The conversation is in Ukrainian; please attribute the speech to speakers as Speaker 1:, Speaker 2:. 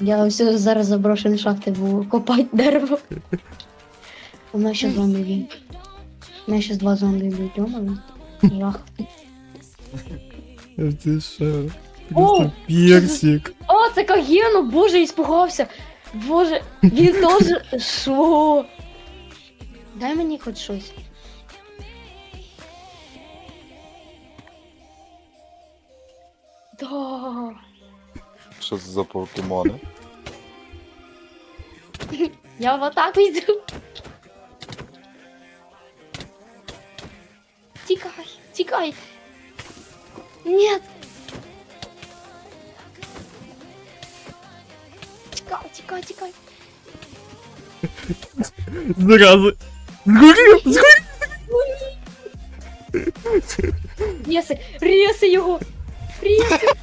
Speaker 1: Я ось зараз заброшені шахти буду копати дерево. У нас ще зомбі б'ють. У нас ще два зомбі б'ють, йомали. Жах.
Speaker 2: Ти що?
Speaker 1: О!
Speaker 2: Просто персик.
Speaker 1: О, це Кагену, боже, іспугався. Боже, він теж. Що? Дай мені хоч щось. Да.
Speaker 3: Що це за покемони?
Speaker 1: Я в атаку йду. Тікай, тікай. Нет. Тікай, тікай, тікай.
Speaker 2: Зразу. Згорів! Згорів!
Speaker 1: Реси, реси його. surpresa.